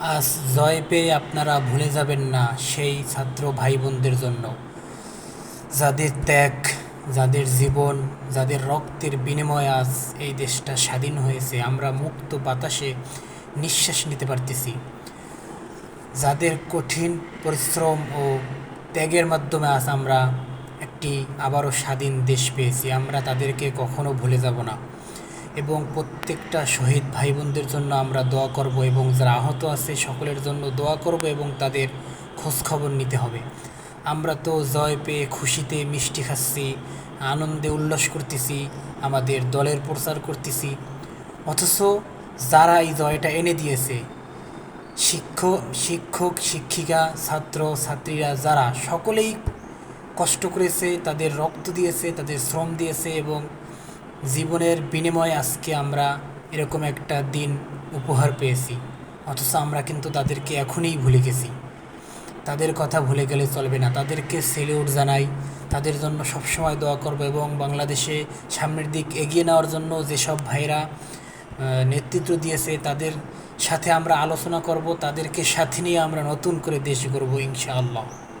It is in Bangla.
আজ জয় পেয়ে আপনারা ভুলে যাবেন না সেই ছাত্র ভাই বোনদের জন্য। যাদের ত্যাগ, যাদের জীবন, যাদের রক্তের বিনিময়ে আজ এই দেশটা স্বাধীন হয়েছে, আমরা মুক্ত বাতাসে নিঃশ্বাস নিতে পারতেছি। যাদের কঠিন পরিশ্রম ও ত্যাগের মাধ্যমে আজ আমরা একটি আবারও স্বাধীন দেশ পেয়েছি, আমরা তাদেরকে কখনো ভুলে যাব না। এবং প্রত্যেকটা শহীদ ভাই বোনদের জন্য আমরা দোয়া করব এবং যারা আহত আছে সকলের জন্য দোয়া করব এবং তাদের খোঁজখবর নিতে হবে। আমরা তো জয় পেয়ে খুশিতে মিষ্টি খাচ্ছি, আনন্দে উল্লাস করতেছি, আমাদের দলের প্রচার করতেছি। অথচ যারা এই জয়টা এনে দিয়েছে, শিক্ষক শিক্ষক, শিক্ষিকা, ছাত্র, ছাত্রীরা যারা সকলেই কষ্ট করেছে, তাদের রক্ত দিয়েছে, তাদের শ্রম দিয়েছে এবং জীবনের বিনিময়ে আজকে আমরা এরকম একটা দিন উপহার পেয়েছি। অথচ আমরা কিন্তু তাদেরকে এখনই ভুলে গেছি। তাদের কথা ভুলে গেলে চলবে না। তাদেরকে সেলিউট জানাই, তাদের জন্য সবসময় দোয়া করব এবং বাংলাদেশে সামনের দিক এগিয়ে নেওয়ার জন্য যেসব ভাইরা নেতৃত্ব দিয়েছে, তাদের সাথে আমরা আলোচনা করব, তাদেরকে সাথে নিয়ে আমরা নতুন করে দেশ গড়ব ইনশাআল্লাহ।